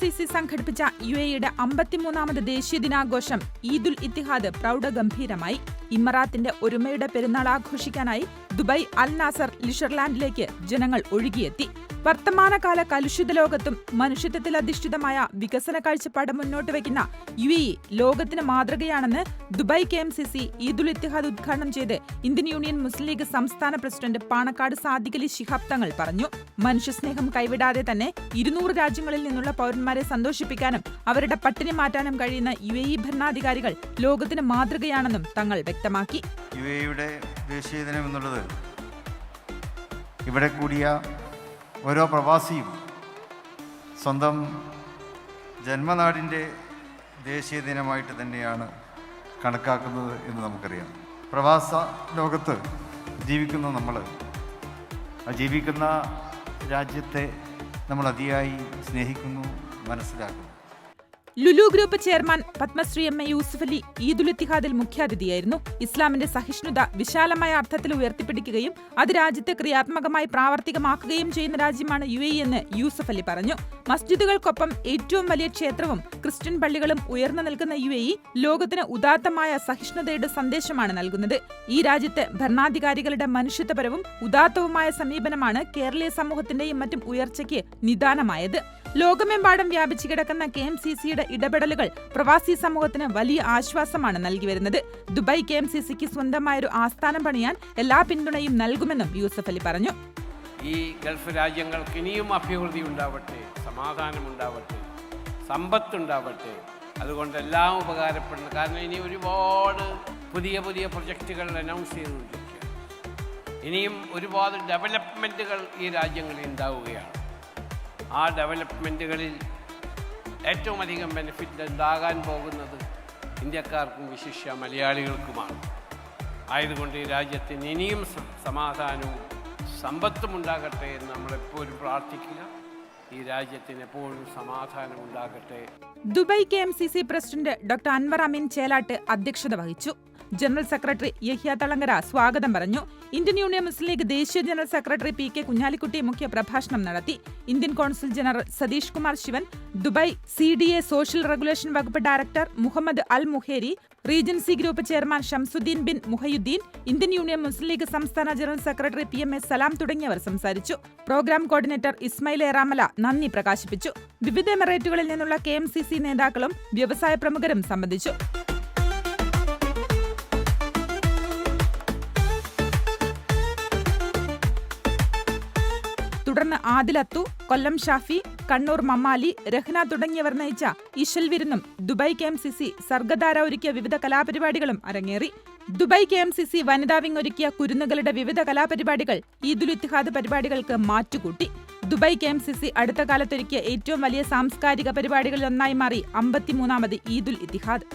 സംഘടിപ്പിച്ച യു എയുടെ അമ്പത്തിമൂന്നാമത് ദേശീയ ദിനാഘോഷം ഈദുൽ ഇത്തിഹാദ് പ്രൗഢഗംഭീരമായി. ഇമറാത്തിന്റെ ഒരുമയുടെ പെരുന്നാൾ ആഘോഷിക്കാനായി ദുബായ് അൽ നാസർ ലിഷർലാൻഡിലേക്ക് ജനങ്ങൾ ഒഴുകിയെത്തി. വർത്തമാനകാല കലുഷിത ലോകത്തും മനുഷ്യത്വത്തിൽ അധിഷ്ഠിതമായ വികസന കാഴ്ചപ്പാട് മുന്നോട്ട് വയ്ക്കുന്ന യു എ ലോകത്തിന് മാതൃകയാണെന്ന് Dubai K M C C Eid ul ഇത്തിഹാദ് ഉദ്ഘാടനം ചെയ്ത് ഇന്ത്യൻ യൂണിയൻ മുസ്ലിം ലീഗ് സംസ്ഥാന പ്രസിഡന്റ് പാണക്കാട് സാദിഖലി ശിഹാബ് തങ്ങൾ പറഞ്ഞു. മനുഷ്യസ്നേഹം കൈവിടാതെ തന്നെ ഇരുന്നൂറ് രാജ്യങ്ങളിൽ നിന്നുള്ള പൗരന്മാരെ സന്തോഷിപ്പിക്കാനും അവരുടെ പട്ടിണി മാറ്റാനും കഴിയുന്ന യു എ ഇ ഭരണാധികാരികൾ ലോകത്തിന് മാതൃകയാണെന്നും തങ്ങൾ വ്യക്തമാക്കി. ദേശീയ ദിനം എന്നുള്ളത് ഇവിടെ കൂടിയ ഓരോ പ്രവാസിയും സ്വന്തം ജന്മനാടിന്റെ ദേശീയ ദിനമായിട്ട് തന്നെയാണ് കണക്കാക്കുന്നത് എന്ന് നമുക്കറിയാം. പ്രവാസ ലോകത്ത് ജീവിക്കുന്ന നമ്മൾ ജീവിക്കുന്ന രാജ്യത്തെ നമ്മൾ അതിയായി സ്നേഹിക്കുന്നു മനസ്സിലാക്കുന്നു. Lulu group chairman Padmashri M A Yusuf Ali Eid ul ഇത്തിഹാദിൽ മുഖ്യാതിഥിയായിരുന്നു. ഇസ്ലാമിന്റെ സഹിഷ്ണുത വിശാലമായ അർത്ഥത്തിൽ ഉയർത്തിപ്പിടിക്കുകയും അത് രാജ്യത്തെ ക്രിയാത്മകമായി പ്രാവർത്തികമാക്കുകയും ചെയ്യുന്ന രാജ്യമാണ് യു എന്ന് യൂസഫ് അലി പറഞ്ഞു. മസ്ജിദുകൾക്കൊപ്പം ഏറ്റവും വലിയ ക്ഷേത്രവും ക്രിസ്ത്യൻ പള്ളികളും ഉയർന്നു നിൽക്കുന്ന യു എ ലോകത്തിന് ഉദാത്തമായ സഹിഷ്ണുതയുടെ സന്ദേശമാണ് നൽകുന്നത്. ഈ രാജ്യത്ത് ഭരണാധികാരികളുടെ മനുഷ്യത്വപരവും ഉദാത്തവുമായ സമീപനമാണ് കേരളീയ സമൂഹത്തിന്റെയും മറ്റും ഉയർച്ചയ്ക്ക് നിദാനമായത്. ലോകമെമ്പാടും വ്യാപിച്ചു കിടക്കുന്ന കെ എം സി സിയുടെ ഇടപെടലുകൾ പ്രവാസി സമൂഹത്തിന് വലിയ ആശ്വാസമാണ് നൽകി വരുന്നത്. ദുബായ് കെ എം സി സിക്ക് സ്വന്തമായൊരു ആസ്ഥാനം പണിയാൻ എല്ലാ പിന്തുണയും നൽകുമെന്നും യൂസഫ് അലി പറഞ്ഞു. ഈ ഗൾഫ് രാജ്യങ്ങൾക്ക് ഇനിയും അഭിവൃദ്ധി ഉണ്ടാവട്ടെ സമാധാനമുണ്ടാവട്ടെ സമ്പത്തുണ്ടാവട്ടെ. അതുകൊണ്ട് എല്ലാം ഉപകാരപ്പെടുന്നു. കാരണം ഇനി ഒരുപാട് പുതിയ പുതിയ പ്രൊജക്റ്റുകൾ അനൗൺസ് ചെയ്തുകൊണ്ടിരിക്കുകയാണ്. ഇനിയും ഒരുപാട് ഡെവലപ്മെന്റുകൾ ഈ രാജ്യങ്ങളിൽ ഉണ്ടാവുകയാണ്. ആ ഡെവലപ്മെന്റുകളിൽ ഏറ്റവും അധികം ബെനിഫിറ്റ് ഉണ്ടാകാൻ പോകുന്നത് ഇന്ത്യക്കാർക്കും വിശിഷ്യ മലയാളികൾക്കുമാണ്. ആയതുകൊണ്ട് ഈ രാജ്യത്തിന് ഇനിയും സമാധാനവും സമ്പത്തും ഉണ്ടാകട്ടെ എന്ന് നമ്മളെപ്പോഴും പ്രാർത്ഥിക്കുക. ഈ രാജ്യത്തിന് എപ്പോഴും സമാധാനം ഉണ്ടാകട്ടെ Dubai K M C C president doctor Anwar Ameen Chelatt അധ്യക്ഷത വഹിച്ചു. ജനറൽ സെക്രട്ടറി യഹ്യ തളങ്കര സ്വാഗതം പറഞ്ഞു. ഇന്ത്യൻ യൂണിയൻ മുസ്ലിം ലീഗ് ദേശീയ general secretary P K Kunhalikutty മുഖ്യ പ്രഭാഷണം നടത്തി. Indian consul general Satish Kumar Sivan Dubai C D A social regulation വകുപ്പ് director Mohammed Al Muheiri Regency group chairman Shamsuddin bin Mohiyuddin Indian Union Muslim League സംസ്ഥാന general secretary P M S Salam തുടങ്ങിയവർ സംസാരിച്ചു. Programme coordinator Ismail Eramala നന്ദി പ്രകാശിപ്പിച്ചു. വിവിധ എമിറേറ്റുകളിൽ നിന്നുള്ള K നേതാക്കളും വ്യവസായ പ്രമുഖരും സംബന്ധിച്ചു. തുടർന്ന് ആദിലത്തു കൊല്ലം ഷാഫി കണ്ണൂർ മമ്മാലി രഹ്ന തുടങ്ങിയവർ നയിച്ച ഇശൽ വിരുന്നും Dubai K M C C Sargadhara ഒരുക്കിയ വിവിധ കലാപരിപാടികളും അരങ്ങേറി. Dubai K M C C വനിതാ വിങ് ഒരുക്കിയ കുരുന്നുകളുടെ വിവിധ കലാപരിപാടികൾ ഈദുൽ ഇത്തിഹാദ് പരിപാടികൾക്ക് മാറ്റുകൂട്ടി. Dubai K M C C അടുത്ത കാലത്തൊരുക്കിയ ഏറ്റവും വലിയ സാംസ്കാരിക പരിപാടികളിൽ ഒന്നായി മാറി അമ്പത്തിമൂന്നാമത് ഈദുൽ ഇത്തിഹാദ്.